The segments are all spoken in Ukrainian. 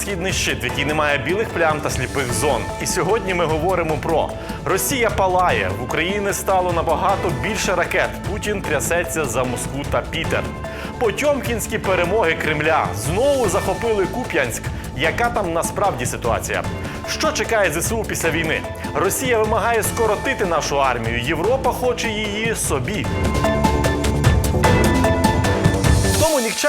східний щит, в який немає білих плям та сліпих зон. І сьогодні ми говоримо про Росія палає, в Україні стало набагато більше ракет. Путін трясеться за Москву та Пітер. Потьомкінські перемоги Кремля знову захопили Куп'янськ. Яка там насправді ситуація? Що чекає ЗСУ після війни? Росія вимагає скоротити нашу армію. Європа хоче її собі.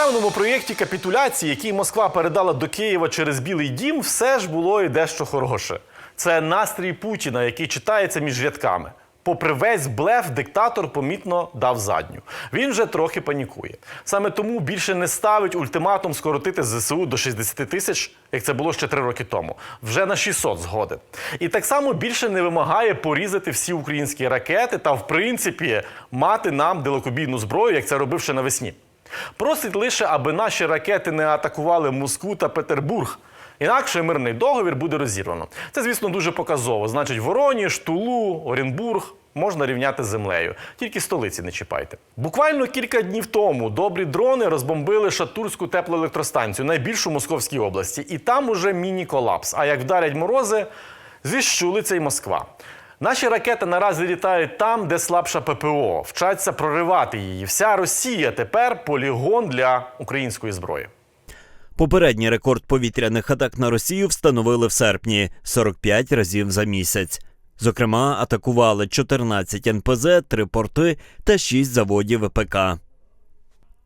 В проєкті капітуляції, який Москва передала до Києва через Білий Дім, все ж було і дещо хороше. Це настрій Путіна, який читається між рядками. Попри весь блеф, диктатор помітно дав задню. Він вже трохи панікує. Саме тому більше не ставить ультиматум скоротити ЗСУ до 60 тисяч, як це було ще три роки тому. Вже на 600 згоди. І так само більше не вимагає порізати всі українські ракети та, в принципі, мати нам далекобійну зброю, як це робив ще навесні. Просить лише, аби наші ракети не атакували Москву та Петербург. Інакше мирний договір буде розірвано. Це, звісно, дуже показово. Значить, Вороніж, Тулу, Оренбург можна рівняти з землею. Тільки столиці не чіпайте. Буквально кілька днів тому добрі дрони розбомбили Шатурську теплоелектростанцію, найбільшу в Московській області. І там уже міні-колапс. А як вдарять морози, зіщулиться й Москва. Наші ракети наразі літають там, де слабша ППО, вчаться проривати її. Вся Росія тепер полігон для української зброї. Попередній рекорд повітряних атак на Росію встановили в серпні 45 разів за місяць. Зокрема, атакували 14 НПЗ, 3 порти та 6 заводів ВПК.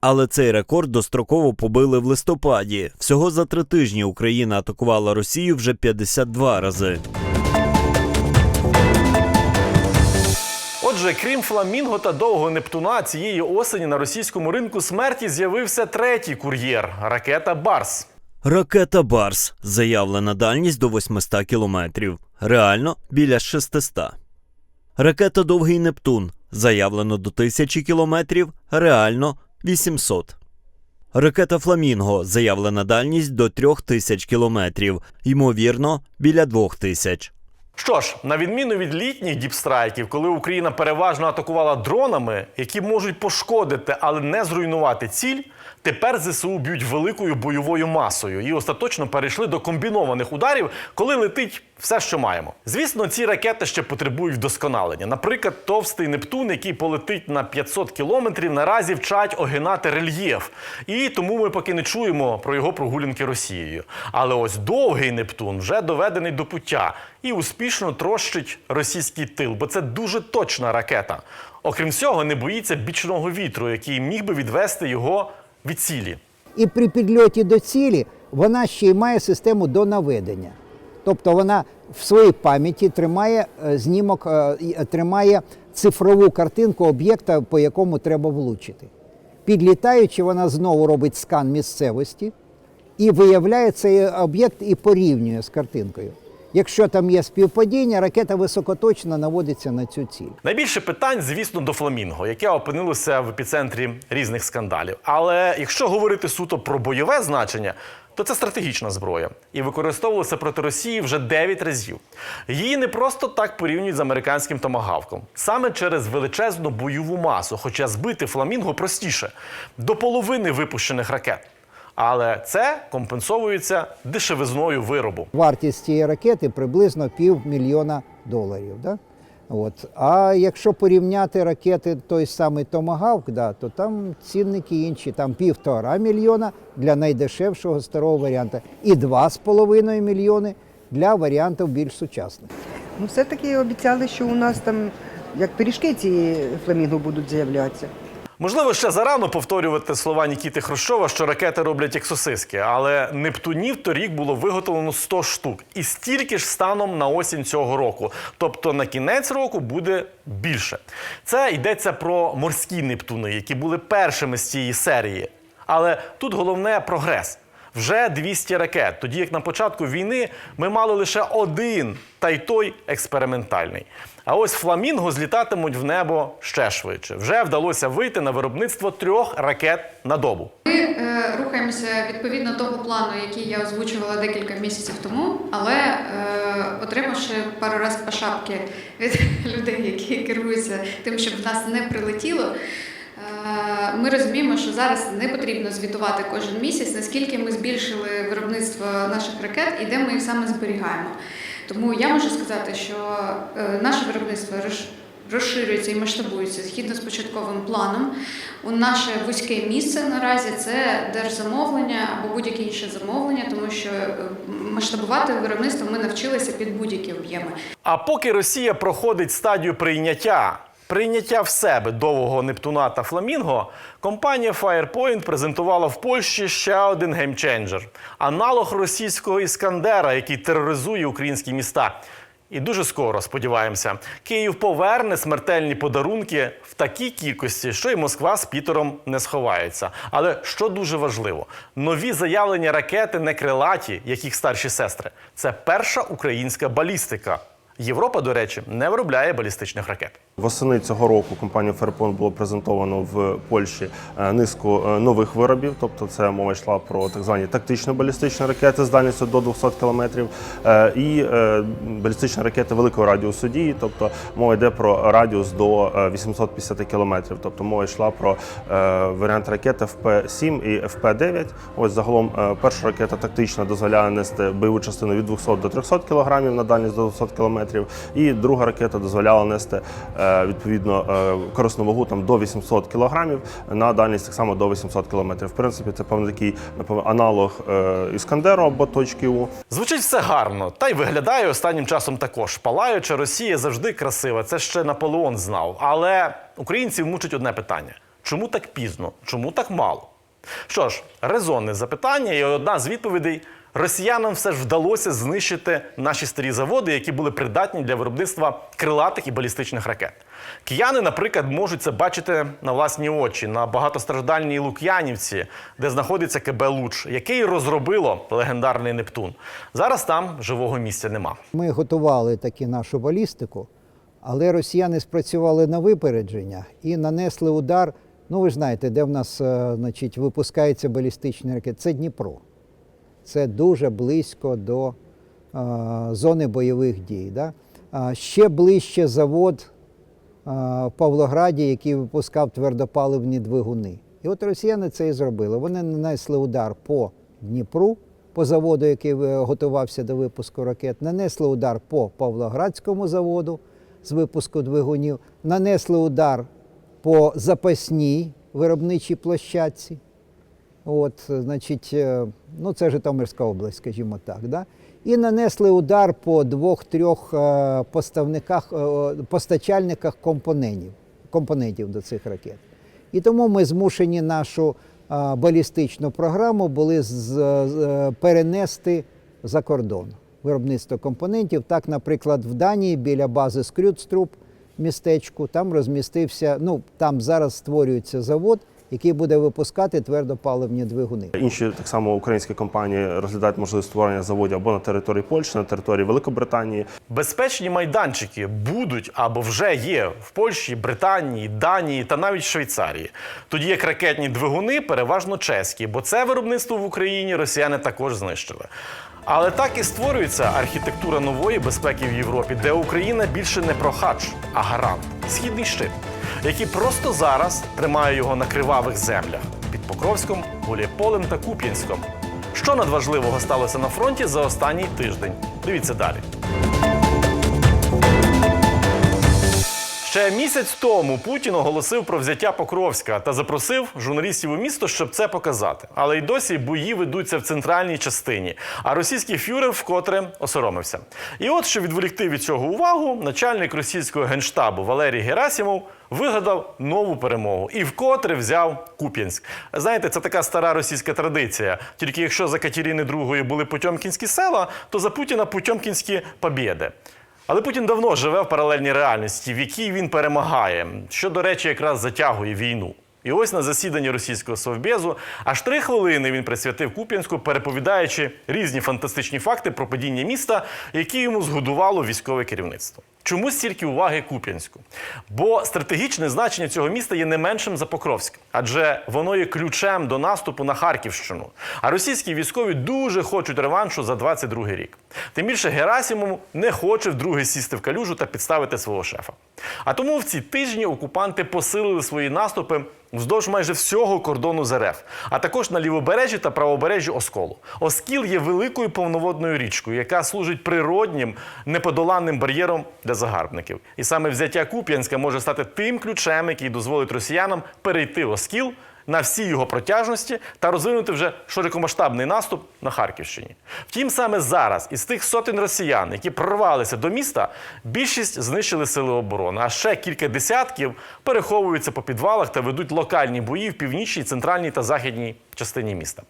Але цей рекорд достроково побили в листопаді. Всього за три тижні Україна атакувала Росію вже 52 рази. Отже, крім фламінго та довгого Нептуна, цієї осені на російському ринку смерті з'явився третій кур'єр ракета Барс. Ракета Барс заявлена дальність до 800 кілометрів. Реально біля 600. Ракета Довгий Нептун заявлено до 1000 кілометрів. Реально 800. Ракета Фламінго заявлена дальність до 3000 кілометрів. Ймовірно, біля 2000. Що ж, на відміну від літніх діпстрайків, коли Україна переважно атакувала дронами, які можуть пошкодити, але не зруйнувати ціль, тепер ЗСУ б'ють великою бойовою масою і остаточно перейшли до комбінованих ударів, коли летить все, що маємо. Звісно, ці ракети ще потребують вдосконалення. Наприклад, товстий Нептун, який полетить на 500 кілометрів, наразі вчать огинати рельєф. І тому ми поки не чуємо про його прогулянки Росією. Але ось довгий Нептун вже доведений до пуття і успішно трощить російський тил, бо це дуже точна ракета. Окрім цього, не боїться бічного вітру, який міг би відвести його від цілі. І при підльоті до цілі вона ще й має систему до наведення. Тобто вона в своїй пам'яті тримає е, знімок, е, е, тримає цифрову картинку об'єкта, по якому треба влучити. Підлітаючи, вона знову робить скан місцевості і виявляє цей об'єкт і порівнює з картинкою. Якщо там є співпадіння, ракета високоточно наводиться на цю ціль. Найбільше питань, звісно, до Фламінго, яке опинилося в епіцентрі різних скандалів. Але якщо говорити суто про бойове значення, то це стратегічна зброя і використовувалася проти Росії вже 9 разів. Її не просто так порівнюють з американським томагавком, саме через величезну бойову масу, хоча збити фламінго простіше до половини випущених ракет. Але це компенсовується дешевизною виробу. Вартість цієї ракети приблизно півмільйона доларів. Да? От. А якщо порівняти ракети той самий Томагавк, да, то там цінники інші, там півтора мільйона для найдешевшого старого варіанта і два з половиною мільйони для варіантів більш сучасних. Ну, все-таки обіцяли, що у нас там як пиріжки ці фламінго будуть з'являтися. Можливо, ще зарано повторювати слова Нікіти Хрущова, що ракети роблять як сосиски, але Нептунів торік було виготовлено 100 штук, і стільки ж станом на осінь цього року. Тобто на кінець року буде більше. Це йдеться про морські Нептуни, які були першими з цієї серії. Але тут головне прогрес. Вже 200 ракет, тоді як на початку війни ми мали лише один, та й той експериментальний. А ось фламінго злітатимуть в небо ще швидше. Вже вдалося вийти на виробництво трьох ракет на добу. Ми е, рухаємося відповідно того плану, який я озвучувала декілька місяців тому, але е, отримавши пару разів по шапки від людей, які керуються тим, щоб в нас не прилетіло. Е, Ми розуміємо, що зараз не потрібно звітувати кожен місяць, наскільки ми збільшили виробництво наших ракет і де ми їх саме зберігаємо. Тому я можу сказати, що е, наше виробництво роз- розширюється і масштабується згідно з початковим планом. У наше вузьке місце наразі це держзамовлення або будь-яке інше замовлення, тому що е, масштабувати виробництво ми навчилися під будь-які об'єми. А поки Росія проходить стадію прийняття. Прийняття в себе довгого Нептуна та Фламінго, компанія Firepoint презентувала в Польщі ще один геймченджер – аналог російського іскандера, який тероризує українські міста. І дуже скоро, сподіваємося, Київ поверне смертельні подарунки в такій кількості, що й Москва з Пітером не сховаються. Але що дуже важливо, нові заявлені ракети не крилаті, як їх старші сестри. Це перша українська балістика. Європа, до речі, не виробляє балістичних ракет. Восени цього року компанію Fairphone було презентовано в Польщі е, низку е, нових виробів. Тобто, це мова йшла про так звані тактичні балістичні ракети з дальністю до 200 кілометрів е, і балістичні ракети великого радіусу дії. Тобто мова йде про радіус до е, 850 кілометрів. Тобто мова йшла про варіант ракет FP-7 і FP-9. Ось загалом перша ракета тактична дозволяє нести бойову частину від 200 до 300 кілограмів на дальність до 200 кілометрів. І друга ракета дозволяла нести відповідно е, корисну вагу там до 800 кілограмів на дальність так само до 800 кілометрів. В принципі, це певний такий аналог е, Іскандеру або точки У. Звучить все гарно, та й виглядає останнім часом також. Палаюча Росія завжди красива. Це ще Наполеон знав. Але українців мучить одне питання: чому так пізно? Чому так мало? Що ж, резонне запитання, і одна з відповідей. Росіянам все ж вдалося знищити наші старі заводи, які були придатні для виробництва крилатих і балістичних ракет. Кияни, наприклад, можуть це бачити на власні очі на багатостраждальній Лук'янівці, де знаходиться КБ Луч, який розробило легендарний Нептун. Зараз там живого місця нема. Ми готували таки нашу балістику, але росіяни спрацювали на випередження і нанесли удар. Ну, ви ж знаєте, де в нас е, значить, випускаються балістичні ракети. Це Дніпро. Це дуже близько до е, зони бойових дій. Да? Ще ближче завод е, в Павлограді, який випускав твердопаливні двигуни. І от росіяни це і зробили. Вони нанесли удар по Дніпру, по заводу, який е, готувався до випуску ракет, нанесли удар по Павлоградському заводу з випуску двигунів, нанесли удар по запасній виробничій площадці. От, значить, е, ну це Житомирська область, скажімо так. Да? І нанесли удар по двох-трьох е, поставниках, е, постачальниках компонентів, компонентів до цих ракет. І тому ми змушені нашу балістичну програму були з- перенести за кордон. Виробництво компонентів. Так, наприклад, в Данії біля бази Скрюдструп містечку, там розмістився, ну там зараз створюється завод, який буде випускати твердопаливні двигуни. Інші так само українські компанії розглядають можливість створення заводів або на території Польщі, на території Великобританії. Безпечні майданчики будуть або вже є в Польщі, Британії, Данії та навіть Швейцарії. Тоді як ракетні двигуни переважно чеські, бо це виробництво в Україні росіяни також знищили. Але так і створюється архітектура нової безпеки в Європі, де Україна більше не прохач, а гарант східний щит, який просто зараз тримає його на кривавих землях під Покровськом, Гуляйполем та Куп'янськом. Що надважливого сталося на фронті за останній тиждень? Дивіться далі. Ще місяць тому Путін оголосив про взяття Покровська та запросив журналістів у місто, щоб це показати. Але й досі бої ведуться в центральній частині. А російський фюрер вкотре осоромився. І от, щоб відволікти від цього увагу, начальник російського генштабу Валерій Герасімов вигадав нову перемогу і вкотре взяв Куп'янськ. Знаєте, це така стара російська традиція. Тільки якщо за Катерини II були Потьомкінські села, то за Путіна Потьомкінські побєди. Але Путін давно живе в паралельній реальності, в якій він перемагає, що, до речі, якраз затягує війну. І ось на засіданні російського совбезу аж три хвилини він присвятив Куп'янську, переповідаючи різні фантастичні факти про падіння міста, які йому згодувало військове керівництво. Чому стільки уваги Куп'янську? Бо стратегічне значення цього міста є не меншим за Покровськ, адже воно є ключем до наступу на Харківщину. А російські військові дуже хочуть реваншу за 22 рік. Тим більше Герасімов не хоче вдруге сісти в калюжу та підставити свого шефа. А тому в ці тижні окупанти посилили свої наступи вздовж майже всього кордону з а також на лівобережжі та правобережжі Осколу. Оскіл є великою повноводною річкою, яка служить природнім неподоланним бар'єром для загарбників. І саме взяття Куп'янська може стати тим ключем, який дозволить росіянам перейти Оскіл на всій його протяжності та розвинути вже широкомасштабний наступ на Харківщині. Втім, саме зараз із тих сотень росіян, які прорвалися до міста, більшість знищили сили оборони, а ще кілька десятків переховуються по підвалах та ведуть локальні бої в північній, центральній та західній частині міста.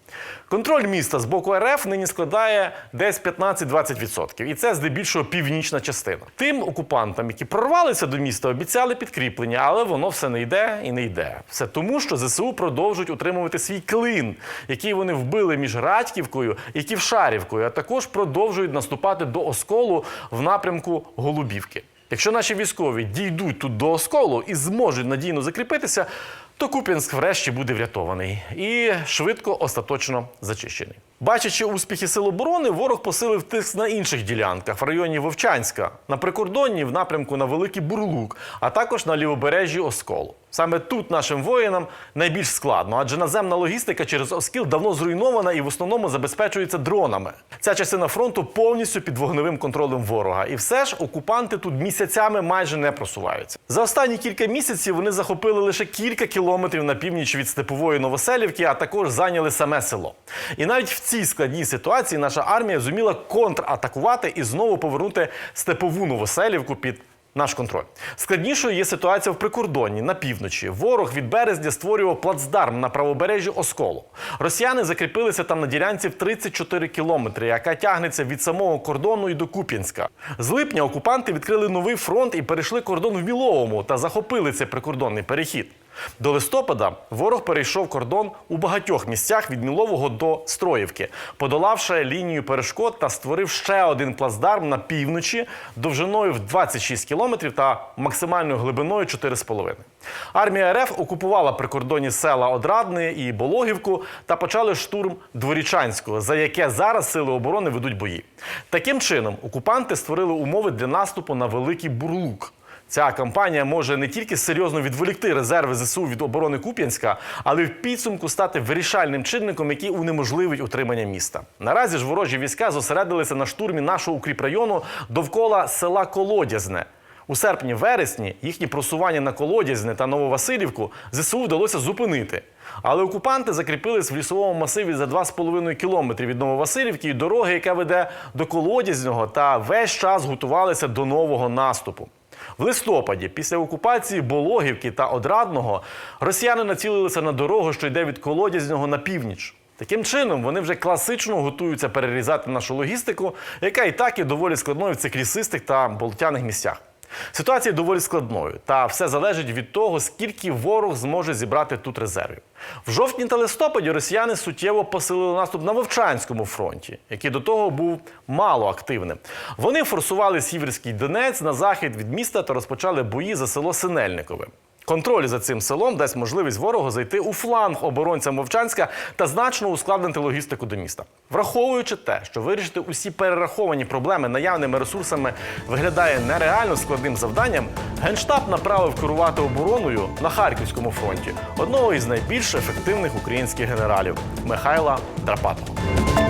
Контроль міста з боку РФ нині складає десь 15-20%. І це здебільшого північна частина. Тим окупантам, які прорвалися до міста, обіцяли підкріплення, але воно все не йде і не йде. Все тому, що ЗСУ продовжують утримувати свій клин, який вони вбили між Радьківкою і Ківшарівкою, а також продовжують наступати до осколу в напрямку Голубівки. Якщо наші військові дійдуть тут до осколу і зможуть надійно закріпитися, то Куп'янськ врешті буде врятований і швидко остаточно зачищений. Бачачи успіхи сил оборони, ворог посилив тиск на інших ділянках в районі Вовчанська, на прикордонні в напрямку на Великий Бурлук, а також на лівобережжі Осколу. Саме тут нашим воїнам найбільш складно, адже наземна логістика через Оскіл давно зруйнована і в основному забезпечується дронами. Ця частина фронту повністю під вогневим контролем ворога. І все ж окупанти тут місяцями майже не просуваються. За останні кілька місяців вони захопили лише кілька кілометрів на північ від степової Новоселівки, а також зайняли саме село. І навіть в цій складній ситуації наша армія зуміла контратакувати і знову повернути степову Новоселівку під наш контроль. Складнішою є ситуація в прикордонні на півночі. Ворог від березня створював плацдарм на правобережжі Осколу. Росіяни закріпилися там на ділянці в 34 кілометри, яка тягнеться від самого кордону і до Куп'янська. З липня окупанти відкрили новий фронт і перейшли кордон в Міловому та захопили цей прикордонний перехід. До листопада ворог перейшов кордон у багатьох місцях від Мілового до Строївки, подолавши лінію перешкод та створив ще один плацдарм на півночі довжиною в 26 кілометрів та максимальною глибиною 4,5. Армія РФ окупувала прикордонні села Одрадне і Бологівку та почали штурм Дворічанського, за яке зараз сили оборони ведуть бої. Таким чином, окупанти створили умови для наступу на Великий Бурлук. Ця кампанія може не тільки серйозно відволікти резерви ЗСУ від оборони Куп'янська, але й в підсумку стати вирішальним чинником, який унеможливить утримання міста. Наразі ж ворожі війська зосередилися на штурмі нашого укріпрайону довкола села Колодязне. У серпні-вересні їхні просування на Колодязне та Нововасилівку ЗСУ вдалося зупинити. Але окупанти закріпились в лісовому масиві за 2,5 кілометри від Нововасилівки і дороги, яка веде до Колодязного, та весь час готувалися до нового наступу. В листопаді, після окупації Бологівки та Одрадного, росіяни націлилися на дорогу, що йде від Колодязного на північ. Таким чином, вони вже класично готуються перерізати нашу логістику, яка і так є доволі складною в цих лісистих та болотяних місцях. Ситуація доволі складною, та все залежить від того, скільки ворог зможе зібрати тут резервів. В жовтні та листопаді росіяни суттєво посилили наступ на Вовчанському фронті, який до того був мало активним. Вони форсували Сіверський Донець на захід від міста та розпочали бої за село Синельникове. Контроль за цим селом дасть можливість ворогу зайти у фланг оборонцям Вовчанська та значно ускладнити логістику до міста. Враховуючи те, що вирішити усі перераховані проблеми наявними ресурсами виглядає нереально складним завданням, генштаб направив керувати обороною на Харківському фронті одного із найбільш ефективних українських генералів Михайла Драпатого.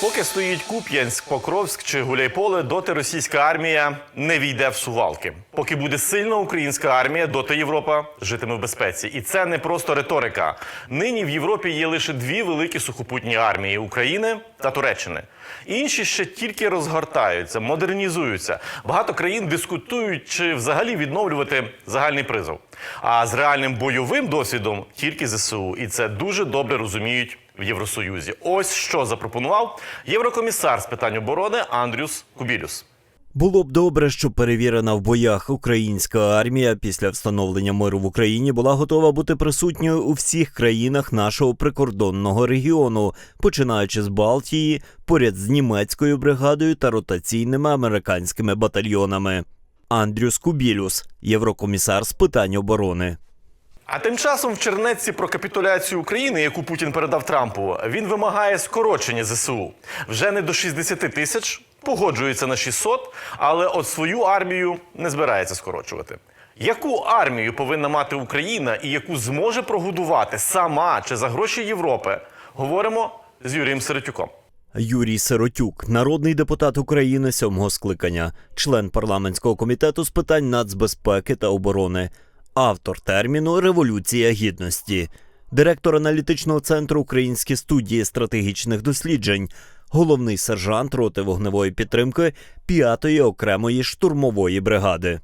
Поки стоїть Куп'янськ, Покровськ чи Гуляйполе, доти російська армія не війде в сувалки. Поки буде сильна українська армія, доти Європа житиме в безпеці. І це не просто риторика. Нині в Європі є лише дві великі сухопутні армії України та Туреччини. Інші ще тільки розгортаються, модернізуються. Багато країн дискутують, чи взагалі відновлювати загальний призов. А з реальним бойовим досвідом тільки ЗСУ. І це дуже добре розуміють в Євросоюзі. Ось що запропонував єврокомісар з питань оборони Андрюс Кубілюс. Було б добре, щоб перевірена в боях українська армія після встановлення миру в Україні була готова бути присутньою у всіх країнах нашого прикордонного регіону, починаючи з Балтії, поряд з німецькою бригадою та ротаційними американськими батальйонами. Андрюс Кубілюс, єврокомісар з питань оборони. А тим часом в чернетці про капітуляцію України, яку Путін передав Трампу, він вимагає скорочення ЗСУ вже не до 60 тисяч, погоджується на 600, але от свою армію не збирається скорочувати. Яку армію повинна мати Україна і яку зможе прогодувати сама чи за гроші Європи? Говоримо з Юрієм Серетюком. Юрій Сиротюк, народний депутат України сьомого скликання, член парламентського комітету з питань нацбезпеки та оборони, автор терміну Революція гідності, директор аналітичного центру Українські студії стратегічних досліджень, головний сержант роти вогневої підтримки 5-ї окремої штурмової бригади.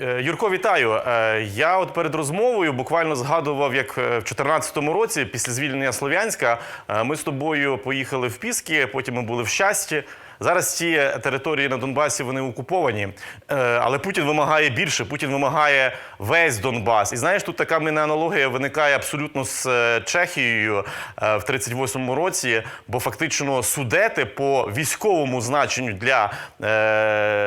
Е, Юрко, вітаю. Е, Я от перед розмовою буквально згадував, як е, в 2014 році, після звільнення Слов'янська, ми з тобою поїхали в Піски, потім ми були в щасті. Зараз ці території на Донбасі вони окуповані, Е, але Путін вимагає більше. Путін вимагає весь Донбас. І знаєш, тут така мене аналогія виникає абсолютно з е, Чехією е, в 38-му році, бо фактично судети по військовому значенню для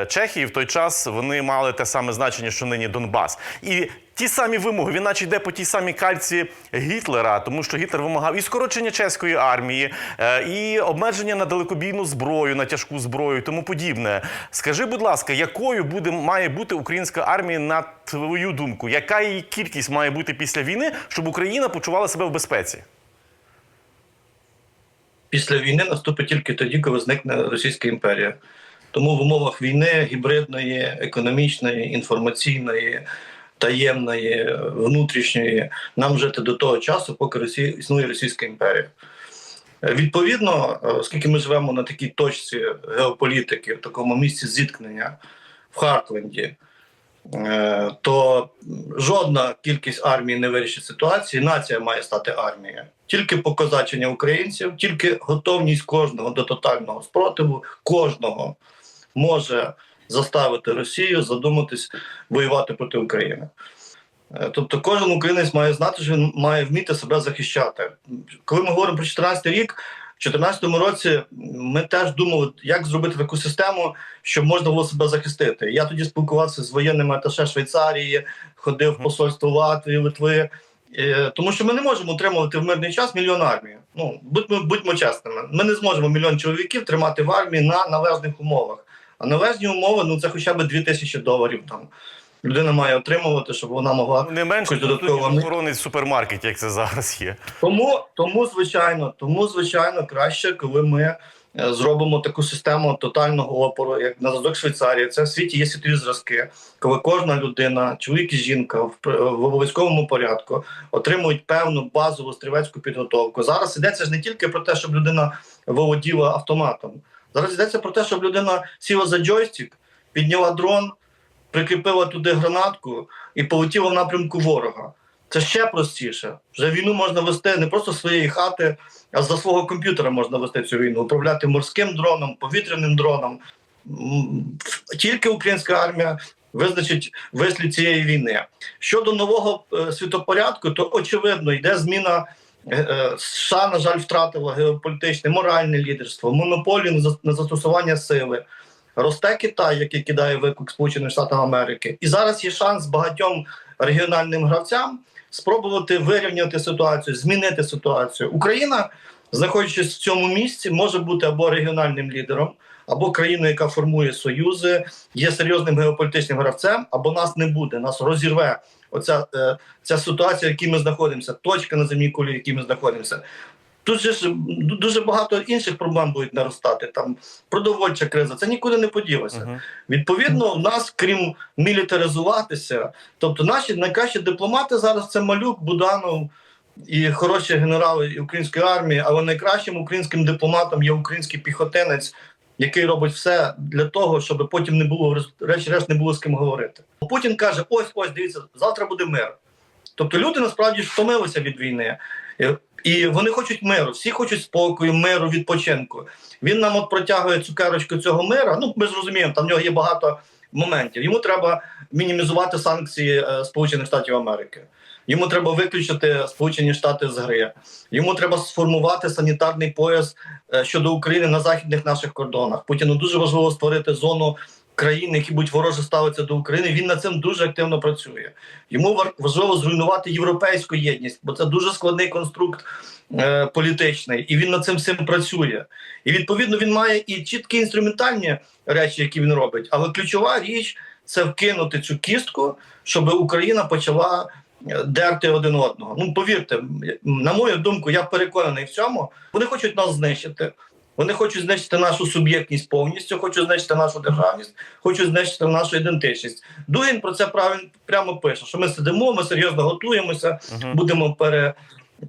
Чехії в той час вони мали те саме значення, що нині Донбас. І ті самі вимоги, він наче йде по тій самій кальці Гітлера, тому що Гітлер вимагав і скорочення чеської армії, е, і обмеження на далекобійну зброю, на тяжку зброю, і тому подібне. Скажи, будь ласка, якою буде має бути українська армія на твою думку? Яка її кількість має бути після війни, щоб Україна почувала себе в безпеці? після війни наступить тільки тоді, коли зникне Російська імперія. Тому в умовах війни гібридної, економічної, інформаційної, таємної, внутрішньої нам жити до того часу, поки Росія існує Російська імперія. Відповідно, оскільки ми живемо на такій точці геополітики, в такому місці зіткнення в Хартленді, е, то жодна кількість армії не вирішить ситуації. Нація має стати армією. Тільки покозачення українців, тільки готовність кожного до тотального спротиву, кожного може заставити Росію задуматись воювати проти України. Е, Тобто кожен українець має знати, що він має вміти себе захищати. Коли ми говоримо про 14 рік, в 2014 році ми теж думали, як зробити таку систему, щоб можна було себе захистити. Я тоді спілкувався з воєнними аташе Швейцарії, ходив в посольство Латвії, Литви. Е, Тому що ми не можемо утримувати в мирний час мільйон армії. Ну будьмо будьмо чесними. Ми не зможемо мільйон чоловіків тримати в армії на належних умовах. А належні умови ну це хоча б 2000 доларів. Там людина має отримувати, щоб вона могла Не менше додатково ніж в супермаркеті, як це зараз є. тому, тому звичайно, тому звичайно краще, коли ми е, зробимо таку систему тотального опору, як на зразок Швейцарії. Це в світі є світові зразки, коли кожна людина, чоловік і жінка в, в обов'язковому порядку отримують певну базову стрілецьку підготовку. Зараз йдеться ж не тільки про те, щоб людина володіла автоматом. Зараз йдеться про те, щоб людина сіла за джойстик, підняла дрон, прикріпила туди гранатку і полетіла в напрямку ворога. Це ще простіше. Вже війну можна вести не просто з своєї хати, а за свого комп'ютера можна вести цю війну, управляти морським дроном, повітряним дроном. Тільки українська армія визначить вислід цієї війни. Щодо нового е, світопорядку, то очевидно йде зміна. Е, е, США, на жаль, втратила геополітичне, моральне лідерство, монополію на застосування сили. Росте Китай, який кидає виклик Сполучених Штатів Америки, і зараз є шанс багатьом регіональним гравцям спробувати вирівняти ситуацію, змінити ситуацію. Україна, знаходячись в цьому місці, може бути або регіональним лідером, або країною, яка формує союзи, є серйозним геополітичним гравцем, або нас не буде, нас розірве. Оця е, ця ситуація, в якій ми знаходимося, точка на земній кулі, в якій ми знаходимося. Тут же ж дуже багато інших проблем будуть наростати. Там продовольча криза, це нікуди не поділося. Мгм. Відповідно, в нас, крім мілітаризуватися, тобто наші найкращі дипломати зараз це Малюк, Буданов і хороші генерали української армії, але найкращим українським дипломатом є український піхотинець, який робить все для того, щоб потім не було речі-решт не було з ким говорити. Путін каже: ось ось дивіться, завтра буде мир. Тобто люди насправді втомилися від війни. І вони хочуть миру, всі хочуть спокою, миру, відпочинку. Він нам от протягує цукерочку цього мира. Ну ми ж розуміємо, там в нього є багато моментів. Йому треба мінімізувати санкції е, Сполучених Штатів Америки. Йому треба виключити Сполучені Штати з гри. Йому треба сформувати санітарний пояс е, щодо України на західних наших кордонах. Путіну дуже важливо створити зону країн, які будуть вороже ставитися до України, він над цим дуже активно працює. Йому важливо зруйнувати європейську єдність, бо це дуже складний конструкт е, політичний, і він над цим всім працює. І відповідно він має і чіткі інструментальні речі, які він робить. Але ключова річ це вкинути цю кістку, щоб Україна почала дерти один одного. Ну повірте, на мою думку, я переконаний в цьому. Вони хочуть нас знищити. Вони хочуть знищити нашу суб'єктність повністю, хочуть знищити нашу державність, хочуть знищити нашу ідентичність. Дугін про це правильно прямо пише: що ми сидимо, ми серйозно готуємося, будемо пере,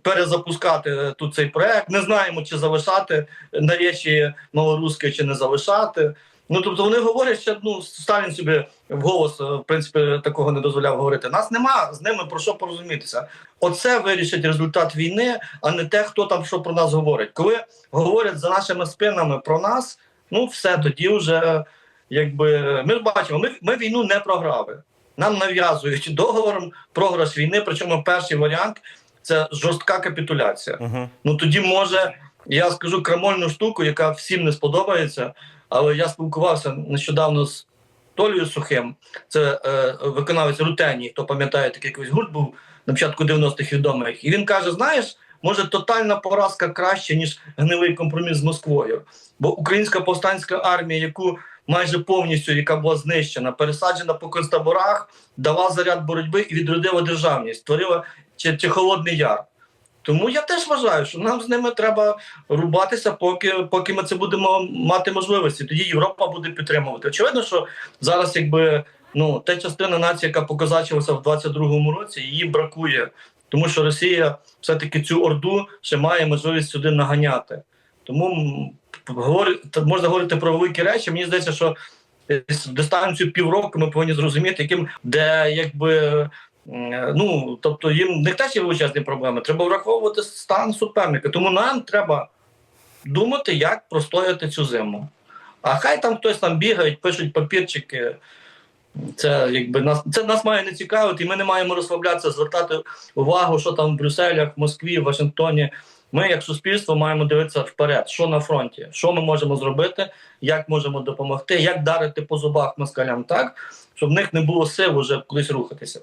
перезапускати тут цей проект. Не знаємо, чи залишати наречі малоруське, чи не залишати. Ну тобто вони говорять, що ну Сталін собі вголос е, в принципі такого не дозволяв говорити. Нас нема з ними про що порозумітися. Оце вирішить результат війни, а не те, хто там що про нас говорить. Коли говорять за нашими спинами про нас, ну все тоді вже якби ми бачимо, ми, ми війну не програли. Нам нав'язують договором програш війни. Причому перший варіант це жорстка капітуляція. Угу. Ну тоді може я скажу крамольну штуку, яка всім не сподобається. Але я спілкувався нещодавно з Толею Сухим, це е, виконавець Рутені, хто пам'ятає, такий якийсь гурт був на початку 90-х відомих. І він каже: знаєш, може тотальна поразка краще, ніж гнилий компроміс з Москвою. Бо українська повстанська армія, яку майже повністю, яка була знищена, пересаджена по концтаборах, дала заряд боротьби і відродила державність, створила чи, чи холодний яр. Тому я теж вважаю, що нам з ними треба рубатися, поки, поки ми це будемо мати можливості. Тоді Європа буде підтримувати. Очевидно, що зараз, якби ну та частина нації, яка показачилася в 22-му році, її бракує, тому що Росія все-таки цю орду ще має можливість сюди наганяти. Тому можна говорити про великі речі. Мені здається, що дистанцію півроку ми повинні зрозуміти, яким де якби. Е, Ну, тобто їм не теж є величезні проблеми. Треба враховувати стан суперника. Тому нам треба думати, як простояти цю зиму. А хай там хтось там бігають, пишуть папірчики. Це якби нас це нас має не цікавити, і ми не маємо розслаблятися, звертати увагу, що там в Брюсселях, в Москві, в Вашингтоні. Ми, як суспільство, маємо дивитися вперед, що на фронті, що ми можемо зробити, як можемо допомогти, як дарити по зубах москалям так, щоб в них не було сил уже кудись рухатися.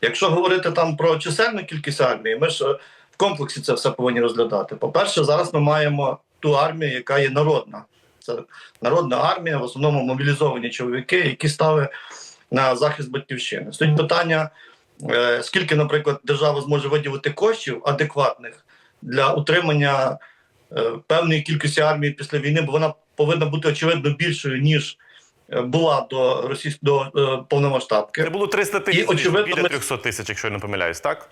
Якщо говорити там про чисельну кількість армії, ми ж е, в комплексі це все повинні розглядати. По-перше, зараз ми маємо ту армію, яка є народна. Це народна армія, в основному мобілізовані чоловіки, які стали на захист батьківщини. Стоїть питання, е, скільки, наприклад, держава зможе виділити коштів адекватних для утримання е, певної кількості армії після війни, бо вона повинна бути очевидно більшою ніж була до російськ... до е, повномасштабки. Це було 300 тисяч, очевидно, біля 300 тисяч, якщо я не помиляюсь, так?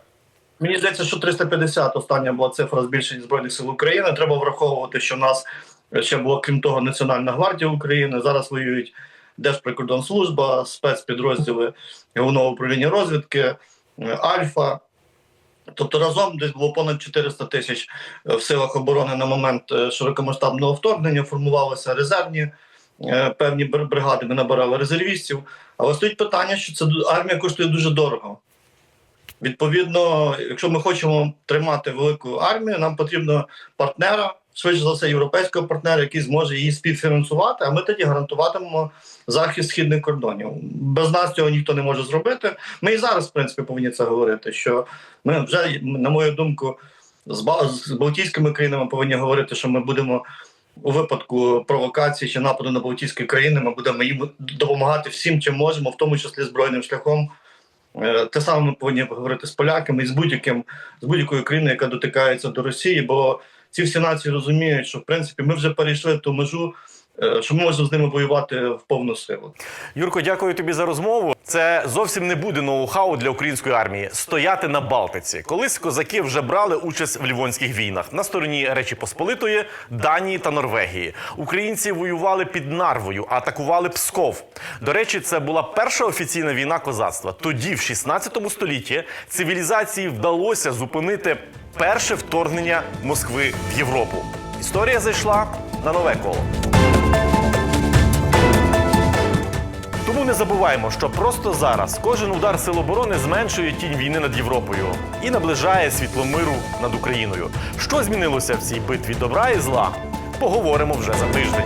Мені здається, що 350 остання була цифра збільшення збройних сил України. Треба враховувати, що в нас ще було крім того Національна гвардія України. Зараз воюють Держприкордонслужба, спецпідрозділи головного управління розвідки, е, Альфа. Тобто разом десь було понад 400 тисяч е, в силах оборони на момент е, широкомасштабного вторгнення. Формувалися резервні е, певні бр- бригади. Ми набирали резервістів. Але стоїть питання, що це армія коштує дуже дорого. Відповідно, якщо ми хочемо тримати велику армію, нам потрібно партнера, швидше за все, європейського партнера, який зможе її співфінансувати. А ми тоді гарантуватимемо захист східних кордонів. Без нас цього ніхто не може зробити. Ми і зараз, в принципі, повинні це говорити. Що ми вже, на мою думку, з Балтійськими країнами повинні говорити, що ми будемо. У випадку провокації чи нападу на Балтійські країни ми будемо їм допомагати всім, чим можемо, в тому числі збройним шляхом, Е, Те саме ми повинні говорити з поляками і з будь-яким з будь-якою країною, яка дотикається до Росії, бо ці всі нації розуміють, що в принципі ми вже перейшли ту межу, що ми можемо з ними воювати в повну силу. Юрко, дякую тобі за розмову. Це зовсім не буде ноу-хау для української армії стояти на Балтиці. Колись козаки вже брали участь в лівонських війнах на стороні Речі Посполитої, Данії та Норвегії. Українці воювали під Нарвою, атакували Псков. До речі, це була перша офіційна війна козацтва. Тоді, в 16 столітті, цивілізації вдалося зупинити перше вторгнення Москви в Європу. Історія зайшла на нове коло. Тому не забуваємо, що просто зараз кожен удар сил оборони зменшує тінь війни над Європою і наближає світло миру над Україною. Що змінилося в цій битві добра і зла? Поговоримо вже за тиждень.